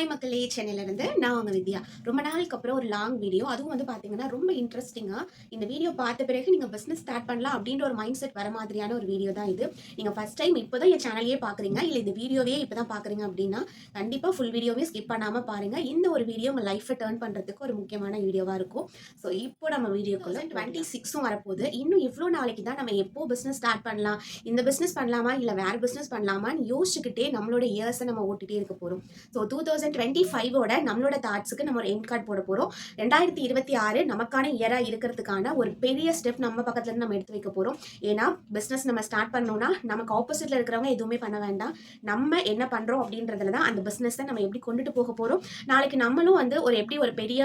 Hi மக்களே சென்னையிலேருந்து நான் உங்கள் வித்யா. ரொம்ப நாளுக்கு அப்புறம் ஒரு லாங் வீடியோ அதுவும் வந்து பார்த்தீங்கன்னா ரொம்ப இன்ட்ரெஸ்டிங்காக இந்த வீடியோ பார்த்த பிறகு நீங்கள் பிஸ்னஸ் ஸ்டார்ட் பண்ணலாம் அப்படின்ற ஒரு மைண்ட் செட் வர மாதிரியான ஒரு வீடியோ தான் இது. நீங்கள் ஃபஸ்ட் டைம் இப்போ தான் என் சேனலையே பார்க்குறீங்க இல்லை இந்த வீடியோவே இப்போ தான் பார்க்குறீங்க அப்படின்னா கண்டிப்பாக ஃபுல் வீடியோவே ஸ்கிப் பண்ணாமல் பாருங்கள் இந்த ஒரு வீடியோ உங்கள் லைஃப்பை டேர்ன் பண்ணுறதுக்கு ஒரு முக்கியமான வீடியோவாக இருக்கும். ஸோ இப்போ நம்ம வீடியோக்குள்ள டுவெண்ட்டி சிக்ஸும் வரப்போகுது. இன்னும் எவ்வளோ நாளைக்கு தான் நம்ம எப்போ பிஸ்னஸ் ஸ்டார்ட் பண்ணலாம்? இந்த பிஸ்னஸ் பண்ணலாமா? இல்லை வேறு பிஸ்னஸ் பண்ணலாமான்னு யோசிச்சுக்கிட்டே நம்மளோட இயர்ஸை நம்ம ஓட்டிகிட்டே இருக்க போகிறோம் ஸோ டூ தௌசண்ட் டுவெண்ட்டி ஃபைவோட நம்மளோட தாட்ஸுக்கு நம்ம ஒரு எண்ட் கார்டு போட போகிறோம் ரெண்டாயிரத்தி இருபத்தி ஆறு நமக்கான இயராக இருக்கிறதுக்கான ஒரு பெரிய ஸ்டெப் நம்ம பக்கத்துலேருந்து நம்ம எடுத்து வைக்க போகிறோம் ஏன்னா பிஸ்னஸ் நம்ம ஸ்டார்ட் பண்ணோம்னா நமக்கு ஆப்போசிட்டில் இருக்கிறவங்க எதுவுமே பண்ண வேண்டாம். நம்ம என்ன பண்ணுறோம் அப்படின்றதுல தான் அந்த பிஸ்னஸை நம்ம எப்படி கொண்டுட்டு போக போகிறோம் நாளைக்கு நம்மளும் வந்து ஒரு எப்படி ஒரு பெரிய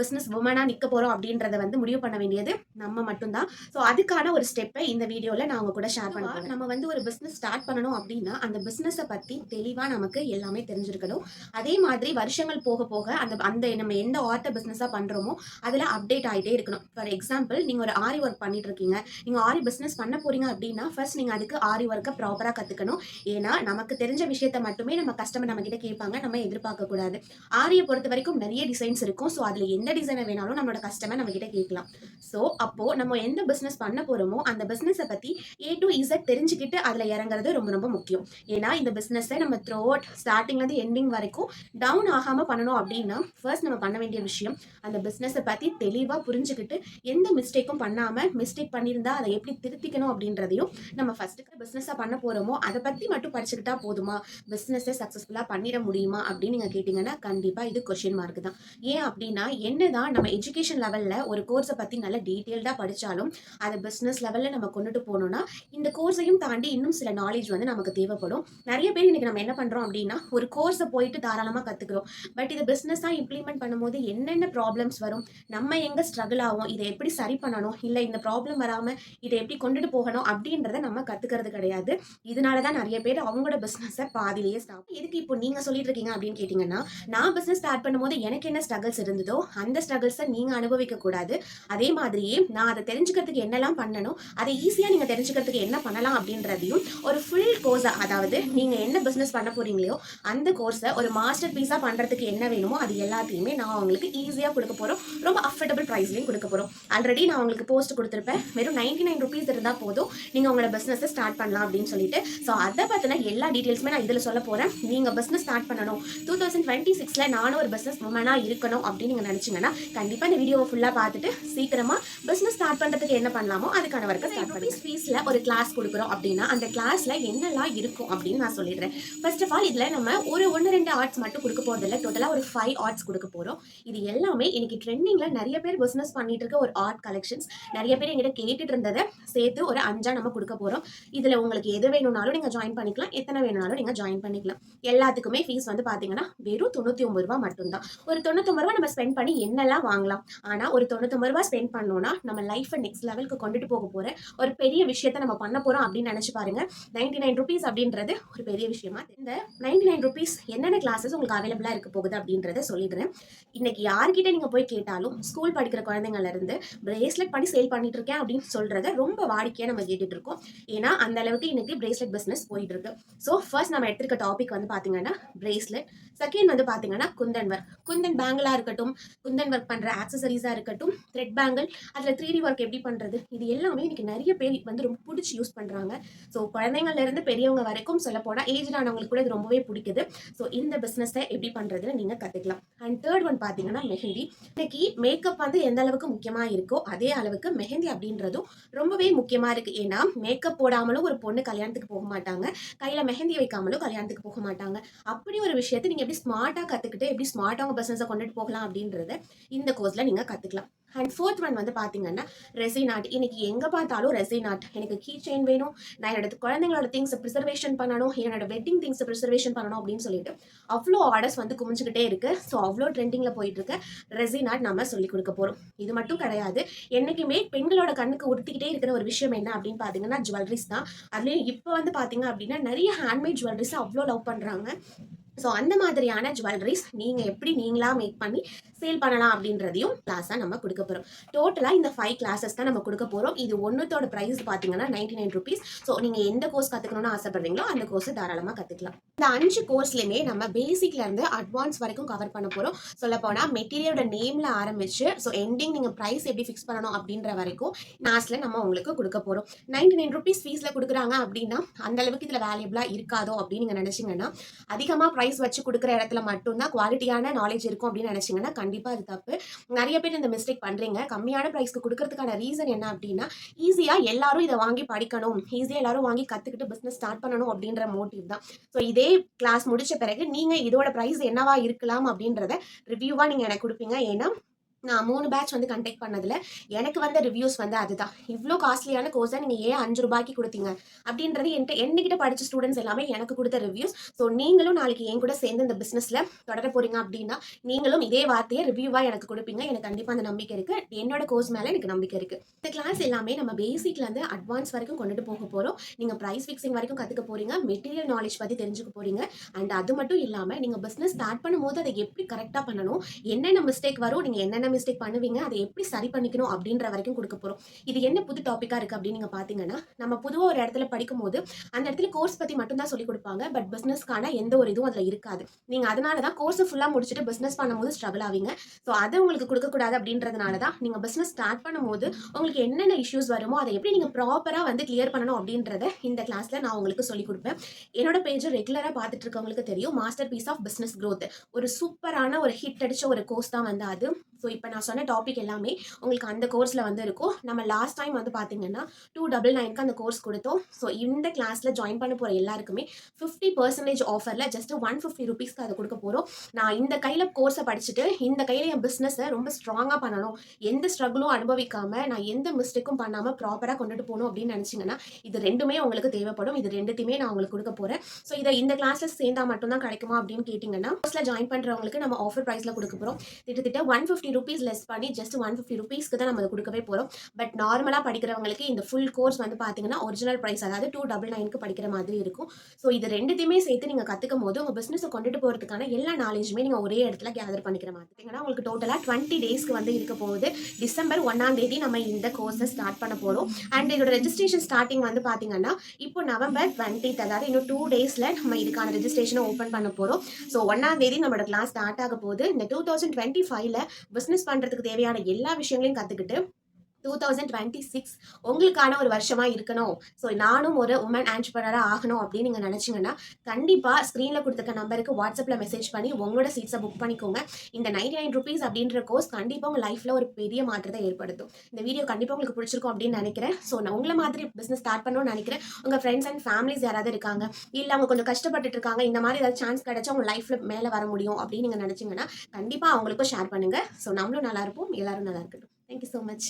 பிஸ்னஸ் உமனாக நிற்க போகிறோம் அப்படின்றத வந்து முடிவு பண்ண வேண்டியது நம்ம மட்டும்தான். ஸோ அதுக்கான ஒரு ஸ்டெப்பை இந்த வீடியோவில் நான் உங்க கூட ஷேர் பண்ணுவேன் நம்ம வந்து ஒரு பிஸ்னஸ் ஸ்டார்ட் பண்ணணும் அப்படின்னா அந்த பிஸ்னஸை பற்றி தெளிவாக நமக்கு எல்லாமே தெரிஞ்சிருக்கணும். அதே மாதிரி வருஷங்கள் போக போக அந்த அந்த நம்ம எந்த ஆர்ட்ட பிஸ்னஸாக பண்ணுறோமோ அதில் அப்டேட் ஆகிட்டே இருக்கணும். ஃபார் எக்ஸாம்பிள் நீங்கள் ஒரு ஆரி ஒர்க் பண்ணிட்டு இருக்கீங்க நீங்கள் ஆரி பிஸ்னஸ் பண்ண போறீங்க அப்படின்னா ஃபர்ஸ்ட் நீங்கள் அதுக்கு ஆரி ஒர்க்கை ப்ராப்பராக கற்றுக்கணும் ஏன்னா நமக்கு தெரிஞ்ச விஷயத்த மட்டுமே நம்ம கஸ்டமர் நம்ம கிட்ட கேட்பாங்க நம்ம எதிர்பார்க்கக்கூடாது ஆரியை பொறுத்த வரைக்கும் நிறைய டிசைன்ஸ் இருக்கும். ஸோ அதில் எந்த டிசைனை வேணாலும் நம்மளோட கஸ்டமர் நம்ம கிட்ட கேட்கலாம். ஸோ அப்போ நம்ம எந்த பிஸ்னஸ் பண்ண போறோமோ அந்த பிஸ்னஸை பற்றி ஏ டு இசட் தெரிஞ்சுக்கிட்டு அதில் இறங்குறது ரொம்ப ரொம்ப முக்கியம். ஏன்னா இந்த பிஸ்னஸை நம்ம த்ரோ அவுட் ஸ்டார்டிங்லேருந்து எண்டிங் வரைக்கும் டவுன் ஆகாமல் பண்ணணும் அப்படின்னா ஃபர்ஸ்ட் நம்ம பண்ண வேண்டிய விஷயம் அந்த பிஸ்னஸை பற்றி தெளிவாக புரிஞ்சுக்கிட்டு எந்த மிஸ்டேக்கும் பண்ணாமல் மிஸ்டேக் பண்ணியிருந்தா அதை எப்படி திருத்திக்கணும் அப்படின்றதையும் நம்ம ஃபஸ்ட்டுக்கு பிஸ்னஸாக பண்ண போகிறோமோ அதை பற்றி மட்டும் படிச்சுக்கிட்டா போதுமா? பிஸ்னஸை சக்ஸஸ்ஃபுல்லாக பண்ணிட முடியுமா? அப்படின்னு நீங்கள் கேட்டிங்கன்னா கண்டிப்பாக இது கொஷின் மார்க் தான். ஏன் அப்படின்னா என்ன தான் நம்ம எஜுகேஷன் லெவலில் ஒரு கோர்ஸை பற்றி நல்ல டீட்டெயில்டாக படித்தாலும் அதை பிஸ்னஸ் லெவலில் நம்ம கொண்டுட்டு போகணுன்னா இந்த கோர்ஸையும் தாண்டி இன்னும் சில நாலேஜ் வந்து நமக்கு தேவைப்படும். நிறைய பேர் இன்றைக்கி நம்ம என்ன பண்ணுறோம் அப்படின்னா ஒரு கோர்ஸை போயிட்டு தாராளமாக கற்றுக்குறோம் பட் இதை பிஸ்னஸாக இம்ப்ளிமெண்ட் பண்ணும்போது என்னென்ன ப்ராப்ளம்ஸ் வரும்? நம்ம எங்கே ஸ்ட்ரகிள் ஆகும் இதை எப்படி சரி பண்ணணும்? இல்லை இந்த ப்ராப்ளம் வராமல் இதை எப்படி கொண்டுட்டு போகணும்? அப்படின்றத நம்ம கற்றுக்கிறது கிடையாது. இதனால தான் நிறைய பேர் அவங்களோட பிஸ்னஸை பாதிலேயே ஸ்டாப் இதுக்கு இப்போ நீங்கள் சொல்லிட்டு இருக்கீங்க அப்படின்னு கேட்டிங்கன்னா நான் பிஸ்னஸ் ஸ்டார்ட் பண்ணும்போது எனக்கு என்ன ஸ்ட்ரகிள்ஸ் இருந்ததோ அந்த ஸ்ட்ரகிள்ஸை நீங்கள் அனுபவிக்க கூடாது. அதே மாதிரியே நான் அதை தெரிஞ்சுக்கிறதுக்கு என்னெல்லாம் பண்ணணும்? அதை ஈஸியாக நீங்கள் தெரிஞ்சுக்கிறதுக்கு என்ன பண்ணலாம் அப்படின்றதையும் ஒரு ஃபுல் கோர்ஸை அதாவது நீங்கள் என்ன பிஸ்னஸ் பண்ண போகிறீங்களோ அந்த கோர்ஸை ஒரு மாஸ்டர் பீஸாக பண்ணுறதுக்கு என்ன வேணுமோ அது எல்லாத்தையுமே நான் அவங்களுக்கு ஈஸியாக கொடுக்க போகிறோம் ரொம்ப அஃபர்டபுள் ப்ரைஸ்லையும் கொடுக்க போகிறோம் ஆல்ரெடி நான் உங்களுக்கு போஸ்ட் கொடுத்துருப்பேன். வெறும் நைன்டி நைன் ருபீஸ் இருந்தால் போதும். நீங்கள் உங்களோட பிஸ்னஸை ஸ்டார்ட் பண்ணலாம் அப்படின்னு சொல்லிட்டு. ஸோ அதை பற்றின எல்லா டீட்டெயில்ஸுமே நான் இதில் சொல்ல போகிறேன் நீங்கள் பிஸ்னஸ் ஸ்டார்ட் பண்ணணும். டூ தௌசண்ட் டுவெண்ட்டி சிக்ஸில் நானும் ஒரு பிஸ்னஸ் உமனாக இருக்கணும் அப்படின்னு நீங்கள் நினச்சிங்கன்னா கண்டிப்பாக இந்த வீடியோவை ஃபுல்லாக பார்த்துட்டு சீக்கிரமாக பிஸ்னஸ் ஸ்டார்ட் பண்ணுறதுக்கு என்ன பண்ணலாமோ அதுக்கான ஒர்க்கை ஸ்டார்ட் பண்ணி ஃபீஸில் ஒரு கிளாஸ் கொடுக்குறோம் அப்படின்னா அந்த கிளாஸில் என்னெல்லாம் இருக்கும் அப்படின்னு நான் சொல்லிடுறேன். ஃபர்ஸ்ட் ஆஃப் ஆல் இதில் நம்ம ஒரு ஒன்று ரெண்டு ஆர்ட்ஸ் மட்டும் கொடுக்க போகிறதில்ல டோட்டலாக ஒரு ஃபைவ் ஆர்ட்ஸ் கொடுக்க போகிறோம் இது எல்லாமே இன்னைக்கு ட்ரெண்டிங்கில் நிறைய பேர் பிஸ்னஸ் பண்ணிட்டு இருக்க ஒரு ஆர்ட் கலெக்ஷன்ஸ் நிறைய பேர் எங்கிட்ட கேட்டுட்டு இருந்ததை சேர்த்து ஒரு அஞ்சா நம்ம கொடுக்க போகிறோம் இதில் உங்களுக்கு எது வேணும்னாலும் நீங்கள் ஜாயின் பண்ணிக்கலாம். எத்தனை வேணும்னாலும் நீங்கள் ஜாயின் பண்ணிக்கலாம். எல்லாத்துக்குமே ஃபீஸ் வந்து பார்த்தீங்கன்னா வெறும் தொண்ணூற்றி ஒம்பது ரூபா மட்டும்தான். ஒரு தொண்ணூத்தொம்பது ரூபா நம்ம ஸ்பெண்ட் பண்ணி என்னெல்லாம் வாங்கலாம்? ஆனால் ஒரு தொண்ணூத்தொம்பது ரூபா ஸ்பெண்ட் பண்ணோம்னா நம்ம லைஃப்பை நெக்ஸ்ட் லெவலுக்கு கொண்டுட்டு போக போகிற ஒரு பெரிய விஷயத்தை நம்ம பண்ண போகிறோம் அப்படின்னு நினச்சி பாருங்க. நைன்டி நைன் ருபீஸ் அப்படின்றது ஒரு பெரிய விஷயமா. இந்த நைன்டி நைன் ருபீஸ் என்னென்ன கிளாஸஸ் உங்களுக்கு அவைலபிளாக இருக்க போகுது அப்படின்றத சொல்லிடுறேன். இன்னைக்கு யார்கிட்ட நீங்கள் போய் கேட்டாலும் ஸ்கூல் படிக்கிற குழந்தைங்கள்ல இருந்து பிரேஸ்லெட் பண்ணி சேல் பண்ணிட்டு இருக்கேன் அப்படின்னு சொல்றத ரொம்ப வாடிக்கையாக நம்ம கேட்டுட்டு இருக்கோம். ஏன்னா அந்த அளவுக்கு இன்னைக்கு பிரேஸ்லெட் பிஸ்னஸ் போயிட்டு இருக்கு. ஸோ ஃபர்ஸ்ட் நம்ம எடுத்துருக்க டாபிக் வந்து பார்த்தீங்கன்னா பிரேஸ்லெட் செகண்ட் வந்து பார்த்தீங்கன்னா குந்தன் ஒர்க் குந்தன் பேங்கிளா இருக்கட்டும் குந்தன் ஒர்க் பண்ணுற ஆக்சசரிஸாக இருக்கட்டும் த்ரெட் பேங்கிள் அதில் த்ரீ டி ஒர்க் எப்படி பண்ணுறது இது எல்லாமே இன்னைக்கு நிறைய பேர் வந்து ரொம்ப பிடிச்சி யூஸ் பண்ணுறாங்க ஸோ குழந்தைங்கள்ல இருந்து பெரியவங்க வரைக்கும் சொல்ல போனால் ஏஜ் ஆனவங்களுக்கு கூட இது ரொம்பவே பிடிக்குது. ஸோ இந்த பிசினஸ் எப்படி பண்ணுறதுன்னு நீங்கள் கற்றுக்கலாம் அண்ட் தேர்ட் ஒன் பார்த்தீங்கன்னா மெஹந்தி. இன்னைக்கு மேக்கப் வந்து எந்த அளவுக்கு முக்கியமாக இருக்கோ அதே அளவுக்கு மெஹந்தி அப்படின்றதும் ரொம்பவே முக்கியமாக இருக்குது ஏன்னா மேக்கப் போடாமலும் ஒரு பொண்ணு கல்யாணத்துக்கு போக மாட்டாங்க. கையில் மெஹந்தி வைக்காமலும் கல்யாணத்துக்கு போக மாட்டாங்க. அப்படி ஒரு விஷயத்தை நீங்கள் எப்படி ஸ்மார்ட்டாக கற்றுக்கிட்டு எப்படி ஸ்மார்ட்டாக உங்கள் பிஸ்னஸை கொண்டுட்டு போகலாம் அப்படின்றத இந்த கோர்ஸில் நீங்கள் கற்றுக்கலாம் அண்ட் ஃபோர்த் ஒன் வந்து பார்த்தீங்கன்னா ரெசின் ஆர்ட் இன்னைக்கு எங்கே பார்த்தாலும் ரெசின் ஆர்ட் எனக்கு கீ செயின் வேணும். நான் என்னோட குழந்தைங்களோட திங்ஸை ப்ரிசர்வேஷன் பண்ணணும். என்னோட வெட்டிங் திங்ஸை ப்ரிசர்வேஷன் பண்ணணும் அப்படின்னு சொல்லிட்டு அவ்வளோ ஆர்டர்ஸ் வந்து குமிஞ்சுக்கிட்டே இருக்கு. ஸோ அவ்வளோ ட்ரெண்டிங்கில் போயிட்டு இருக்கு. ரெசின் ஆர்ட் நம்ம சொல்லி கொடுக்க போகிறோம் இது மட்டும் கிடையாது. என்றைக்குமே பெண்களோட கண்ணுக்கு உறுத்திக்கிட்டே இருக்கிற ஒரு விஷயம் என்ன அப்படின்னு பார்த்தீங்கன்னா ஜுவல்லரிஸ் தான். அதுலேயும் இப்போ வந்து பார்த்தீங்க அப்படின்னா நிறைய ஹேண்ட்மேட் ஜுவல்லரிஸை அவ்வளோ லவ் பண்ணுறாங்க ஸோ அந்த மாதிரியான ஜுவல்லரிஸ் நீங்கள் எப்படி நீங்களா மேக் பண்ணி சேல் பண்ணலாம் அப்படின்றதையும் கிளாஸாக நம்ம கொடுக்க போகிறோம் டோட்டலாக இந்த ஃபைவ் கிளாஸஸ் தான் நம்ம கொடுக்க போகிறோம் இது ஒன்றுத்தோட ப்ரைஸ் பார்த்தீங்கன்னா நைன்டி நைன் ருபீஸ் ஸோ நீங்கள் எந்த கோர்ஸ் கற்றுக்கணும்னு ஆசைப்படுறீங்களோ அந்த கோர்ஸ் தாராளமாக கற்றுக்கலாம் இந்த அஞ்சு கோர்ஸ்லையுமே நம்ம பேசிக்லேருந்து அட்வான்ஸ் வரைக்கும் கவர் பண்ண போகிறோம் சொல்ல போனால் மெட்டீரியலோட நேமில் ஆரம்பிச்சு ஸோ எண்டிங் நீங்கள் ப்ரைஸ் எப்படி ஃபிக்ஸ் பண்ணணும் அப்படின்ற வரைக்கும் கிளாஸில் நம்ம உங்களுக்கு கொடுக்க போகிறோம் நைன்டி நைன் ருபீஸ் ஃபீஸில் கொடுக்குறாங்க அப்படின்னா அந்தளவுக்கு இதில் வேல்யூபிளாக இருக்காதோ அப்படின்னு நீங்கள் நினச்சிங்கன்னா அதிகமாக ப்ரைஸ் வச்சு கொடுக்குற இடத்துல மட்டும்தான் குவாலிட்டியான நாலேஜ் இருக்கும் அப்படின்னு நினச்சிங்கன்னா கண்டிப்பாக அது தப்பு. நிறைய பேர் இந்த மிஸ்டேக் பண்ணுறீங்க கம்மியான ப்ரைஸ்க்கு கொடுக்கறதுக்கான ரீசன் என்ன அப்படின்னா ஈஸியாக எல்லாரும் இதை வாங்கி படிக்கணும். ஈஸியாக எல்லாரும் வாங்கி கற்றுக்கிட்டு பிஸ்னஸ் ஸ்டார்ட் பண்ணணும் அப்படின்ற மோட்டிவ் தான். ஸோ இதே கிளாஸ் முடிச்ச பிறகு நீங்கள் இதோட ப்ரைஸ் என்னவா இருக்கலாம் அப்படின்றத ரிவ்யூவாக நீங்கள் எனக்கு கொடுப்பீங்க. ஏன்னா நான் மூணு பேட்ச் வந்து கண்டெக்ட் பண்ணதில் எனக்கு வந்த ரிவ்யூஸ் வந்து அதுதான். இவ்வளோ காஸ்ட்லியான கோர்ஸை நீங்கள் ஏன் அஞ்சு ரூபாய்க்கு கொடுத்தீங்க? அப்படின்றது என்கிட்ட என்னகிட்ட படித்த ஸ்டூடெண்ட்ஸ் எல்லாமே எனக்கு கொடுத்த ரிவ்யூஸ் ஸோ நீங்களும் நாளைக்கு என் கூட சேர்ந்து இந்த பிஸ்னஸில் தொடர போகிறீங்க அப்படின்னா நீங்களும் இதே வார்த்தையை ரிவ்யூவாக எனக்கு கொடுப்பீங்க. எனக்கு கண்டிப்பாக அந்த நம்பிக்கை இருக்குது என்னோட கோர்ஸ் மேலே எனக்கு நம்பிக்கை இருக்குது இந்த கிளாஸ் எல்லாமே நம்ம பேசிக்லேருந்து அட்வான்ஸ் வரைக்கும் கொண்டுட்டு போக போகிறோம் நீங்கள் ப்ரைஸ் ஃபிக்ஸிங் வரைக்கும் கற்றுக்க போகிறீங்க மெட்டீரியல் நாலேஜ் பற்றி தெரிஞ்சுக்க போகிறீங்க அண்ட் அது மட்டும் இல்லாமல் நீங்கள் பிஸ்னஸ் ஸ்டார்ட் பண்ணும்போது அதை எப்படி கரெக்டாக பண்ணணும்? என்னென்ன மிஸ்டேக் வரும்? நீங்கள் என்னென்ன மிஸ்டேக் பண்ணுவீங்க அதை எப்படி சரி பண்ணிக்கணும் அப்படின்ற வரைக்கும் கொடுக்க போகிறோம் இது என்ன புது டாப்பிக்காக இருக்குது அப்படின்னு நீங்கள் பார்த்தீங்கன்னா நம்ம பொதுவாக ஒரு இடத்துல படிக்கும்போது அந்த இடத்துல கோர்ஸ் பற்றி மட்டும்தான் சொல்லிக் கொடுப்பாங்க பட் பிஸ்னஸ்க்கான எந்த ஒரு இதுவும் அதில் இருக்காது. நீங்கள் அதனால தான் கோர்ஸ் ஃபுல்லாக முடிச்சுட்டு பிஸ்னஸ் பண்ணும்போது ஸ்ட்ரகிள் ஆவீங்க. ஸோ அதை உங்களுக்கு கொடுக்கக்கூடாது அப்படின்றதுனால தான் நீங்கள் பிஸ்னஸ் ஸ்டார்ட் பண்ணும்போது உங்களுக்கு என்னென்ன இஷ்யூஸ் வருமோ அதை எப்படி நீங்கள் ப்ராப்பராக வந்து கிளியர் பண்ணணும் அப்படின்றத இந்த கிளாஸில் நான் உங்களுக்கு சொல்லிக் கொடுப்பேன். என்னோட பேஜை ரெகுலராக பார்த்துட்டு இருக்கவங்களுக்கு தெரியும் masterpiece of business growth ஒரு சூப்பரான ஒரு ஹிட் அடித்த ஒரு கோர்ஸ் தான் வந்து அது. ஸோ இப்போ இப்போ நான் சொன்ன டாபிக் எல்லாமே உங்களுக்கு அந்த கோர்ஸில் வந்து இருக்கும் நம்ம லாஸ்ட் டைம் வந்து பார்த்தீங்கன்னா டூ டபுள் நைனுக்கு அந்த கோர்ஸ் கொடுத்தோம். ஸோ இந்த கிளாஸில் ஜாயின் பண்ண போகிற எல்லாருக்குமே ஃபிஃப்டி பர்சன்டேஜ் ஆஃபரில் ஜஸ்ட் ஒன் ஃபிஃப்டி ருபீஸ்க்கு அதை கொடுக்க போகிறோம் நான் இந்த கையில் கோர்ஸை படிச்சுட்டு இந்த கையில் என் பிஸ்னஸை ரொம்ப ஸ்ட்ராங்காக பண்ணணும். எந்த ஸ்ட்ரகிளும் அனுபவிக்காமல் நான் எந்த மிஸ்டேக்கும் பண்ணாமல் ப்ராப்பராக கொண்டுட்டு போகணும் அப்படின்னு நினச்சிங்கன்னா இது ரெண்டுமே உங்களுக்கு தேவைப்படும். இது ரெண்டுத்தையுமே நான் உங்களுக்கு கொடுக்க போகிறேன் ஸோ இதை இந்த கிளாஸில் சேர்ந்தா மட்டும்தான் கிடைக்குமா அப்படின்னு கேட்டிங்கன்னா கோர்ஸில் ஜாயின் பண்ணுறவங்களுக்கு நம்ம ஆஃபர் ப்ரைஸில் கொடுக்க போகிறோம் கிட்டத்தட்ட one fifty rupees rupees less பண்ணி ஜஸ்ட் ஒன் ஃபிஃப்டி ருபீஸ்க்கு தான் நம்ம அதை கொடுக்கவே போகிறோம் பட் நார்மலாக படிக்கிறவங்களுக்கு இந்த ஃபுல் கோர்ஸ் வந்து பார்த்தீங்கன்னா ஒரிஜினல் ப்ரைஸ் அதாவது டூ டபுள் நைனுக்கு படிக்கிற மாதிரி இருக்கும். ஸோ இது ரெண்டுத்தையுமே சேர்த்து நீங்கள் கற்றுக்கும் போது உங்கள் பிஸ்னஸை கொண்டுட்டு போகிறதுக்கான எல்லா நாலேஜுமே நீங்கள் ஒரே இடத்துல கேதர் பண்ணிக்கிற மாதிரி பார்த்தீங்கன்னா உங்களுக்கு டோட்டலாக டுவெண்ட்டி டேஸ்க்கு வந்து இருக்க போகுது. டிசம்பர் ஒன்றாம் தேதி நம்ம இந்த கோர்ஸை ஸ்டார்ட் பண்ண போகிறோம் அண்ட் இதோட ரெஜிஸ்ட்ரேஷன் ஸ்டார்டிங் வந்து பார்த்தீங்கன்னா இப்போ நவம்பர் டுவெண்ட்டி அதாவது இன்னும் டூ டேஸில் நம்ம இதுக்கான ரெஜிஸ்ட்ரேஷனை ஓப்பன் பண்ண போகிறோம் ஸோ ஒன்றாம் தேதி நம்மளோட கிளாஸ் ஸ்டார்ட் ஆக போகுது. இந்த டூ தௌசண்ட் டுவெண்ட்டி ஃபைவ்ல பிஸ்னஸ் பிஸ்னஸ் பண்ணுறதுக்கு தேவையான எல்லா விஷயங்களையும் கற்றுக்கிட்டு டூ தௌசண்ட் டுவெண்ட்டி சிக்ஸ் உங்களுக்கான ஒரு வருஷமாக இருக்கணும். ஸோ நானும் ஒரு உமன் ஆண்டர்பனராக ஆகணும் அப்படின்னு நீங்கள் நினச்சிங்கன்னா கண்டிப்பாக ஸ்க்ரீனில் கொடுத்துருக்க நம்பருக்கு வாட்ஸ்அப்பில் மெசேஜ் பண்ணி உங்களோட சீட்ஸை புக் பண்ணிக்கோங்க. இந்த நைன்டி நைன் ருபீஸ் அப்படின்ற கோர்ஸ் கண்டிப்பாக உங்கள் லைஃப்பில் ஒரு பெரிய மாற்றத்தை ஏற்படுத்தும். இந்த வீடியோ கண்டிப்பாக உங்களுக்கு பிடிச்சிருக்கும் அப்படின்னு நினைக்கிறேன். ஸோ நான் உங்களை மாதிரி பிஸ்னஸ் ஸ்டார்ட் பண்ணணும்னு நினைக்கிறேன். உங்கள் ஃப்ரெண்ட்ஸ் அண்ட் ஃபேமிலிஸ் யாராவது இருக்காங்க இல்லை அவங்க கொஞ்சம் கஷ்டப்பட்டுட்டு இருக்காங்க இந்த மாதிரி ஏதாவது சான்ஸ் கிடைச்சா உங்கள் லைஃப்பில் மேலே வர முடியும் அப்படின்னு நீங்கள் நினச்சிங்கன்னா கண்டிப்பாக அவங்களுக்கும் ஷேர் பண்ணுங்கள் ஸோ நம்மளும் நல்லா இருப்போம் எல்லாரும் நல்லா இருக்கட்டும். Thank you so much